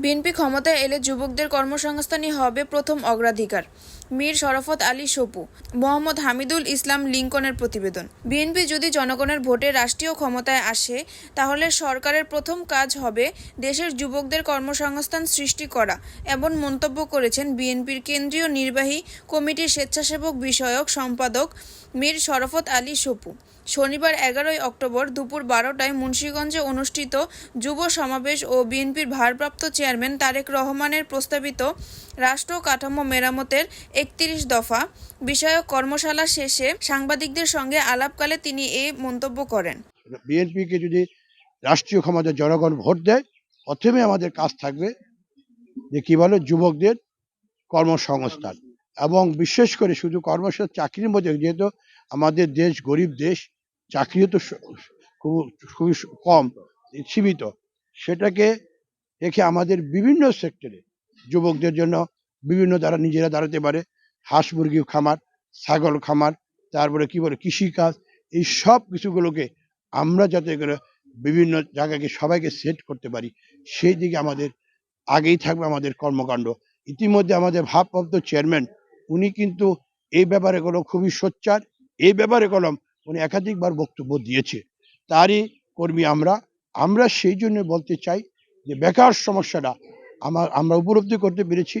BNP ক্ষমতায় এলে যুবকদের কর্মসংস্থানই হবে প্রথম অগ্রাধিকার। মীর শরফত আলী সপু, মোহাম্মদ হামিদুল ইসলাম লিঙ্কনের প্রতিবেদন। বিএনপি যদি জনগণের ভোটে রাষ্ট্রীয় ক্ষমতায় আসে, তাহলে সরকারের প্রথম কাজ হবে দেশের যুবকদের কর্মসংস্থান সৃষ্টি করা, এমন মন্তব্য করেছেন বিএনপির কেন্দ্রীয় নির্বাহী কমিটির স্বেচ্ছাসেবক বিষয়ক সম্পাদক মীর শরফত আলী সপু। শনিবার এগারোই অক্টোবর দুপুর বারোটায় মুন্সীগঞ্জে অনুষ্ঠিত যুব সমাবেশ ও বিএনপির ভারপ্রাপ্ত চেয়ারম্যান তারেক রহমানের প্রস্তাবিত রাষ্ট্র কাঠামো মেরামতের একত্রিশ দফা বিষয়ক কর্মশালা শেষে সাংবাদিকদের সঙ্গে আলাপকালে তিনি এ মন্তব্য করেন। বিএনপিকে যদি রাষ্ট্রীয় ক্ষমতা জনগণ ভোট দেয়, প্রথমে আমাদের কাজ থাকবে যে কি বলে, যুবকদের কর্মসংস্থান এবং বিশেষ করে শুধু কর্মসংস্থান, চাকরির মধ্যে যেহেতু আমাদের দেশ গরিব দেশ, চাকরিও তো খুব, খুবই কম, সীমিত। সেটাকে রেখে আমাদের বিভিন্ন সেক্টরে যুবকদের জন্য বিভিন্ন দ্বারা নিজেরা দাঁড়াতে পারে হাঁস মুরগি খামার, ছাগল খামার, তারপরে কি বলে, কৃষিকাজ, এই সব কিছুগুলোকে আমরা যাতে করে বিভিন্ন জায়গাকে সবাইকে সেট করতে পারি, সেই দিকে আমাদের আগেই থাকবে আমাদের কর্মকাণ্ড। ইতিমধ্যে আমাদের ভাবপ্রাপ্ত চেয়ারম্যান উনি কিন্তু এই ব্যাপারে কলম খুবই সোচ্চার, এই ব্যাপারে কলম উনি একাধিকবার বক্তব্য দিয়েছে। তারই কর্মী আমরা আমরা সেই জন্য বলতে চাই যে বেকার সমস্যাটা আমার আমরা উপলব্ধি করতে পেরেছি।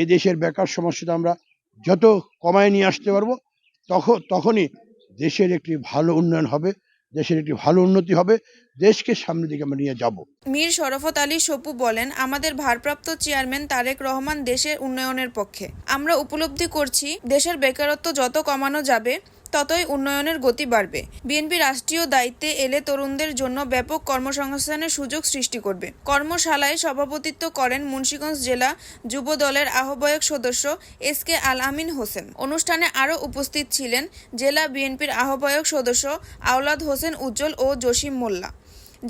এই দেশের বেকার সমস্যাটা আমরা যত কমায় নিয়ে আসতে পারব তখন তখনই দেশের একটি ভালো উন্নয়ন হবে, দেশের একটি ভালো উন্নতি হবে, দেশকে সামনের দিকে আমরা নিয়ে যাব। মীর শরফত আলী সপু বলেন, আমাদের ভারপ্রাপ্ত চেয়ারম্যান তারেক রহমান দেশের উন্নয়নের পক্ষে। আমরা উপলব্ধি করছি, দেশের বেকারত্ব যত কমানো যাবে ততই উন্নয়নের গতি বাড়বে। বিএনপি রাষ্ট্রীয় দায়িত্বে এলে তরুণদের জন্য ব্যাপক কর্মসংস্থানের সুযোগ সৃষ্টি করবে। কর্মশালায় সভাপতিত্ব করেন মুন্সীগঞ্জ জেলা যুব দলের আহ্বায়ক সদস্য এস কে আল আমিন হোসেন। অনুষ্ঠানে আরও উপস্থিত ছিলেন জেলা বিএনপির আহ্বায়ক সদস্য আওলাদ হোসেন উজ্জ্বল ও জসিম মোল্লা।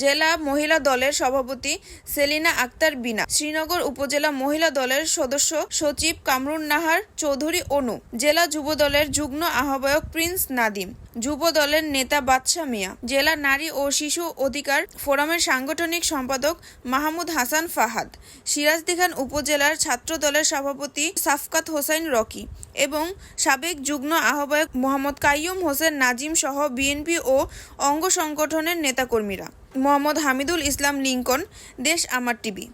জেলা মহিলা দলের সভাপতি সেলিনা আক্তার বিনা, শ্রীনগর উপজেলা মহিলা দলের সদস্য সচিব কামরুন নাহার চৌধুরী অনু, জেলা যুব দলের যুগ্ম আহ্বায়ক প্রিন্স নাদিম, যুব দলের নেতা বাদশা মিয়া, জেলা নারী ও শিশু অধিকার ফোরামের সাংগঠনিক সম্পাদক মাহমুদ হাসান ফাহাদ, সিরাজদিখান উপজেলার ছাত্র দলের সভাপতি সাফকাত হোসাইন রকি এবং সাবেক যুগ্ম আহ্বায়ক মোহাম্মদ কাইয়ুম হোসেন নাজিম সহ বিএনপি ও অঙ্গ সংগঠনের নেতাকর্মীরা। মোহাম্মদ হামিদুল ইসলাম লিঙ্কন দেশ আমার টিভি।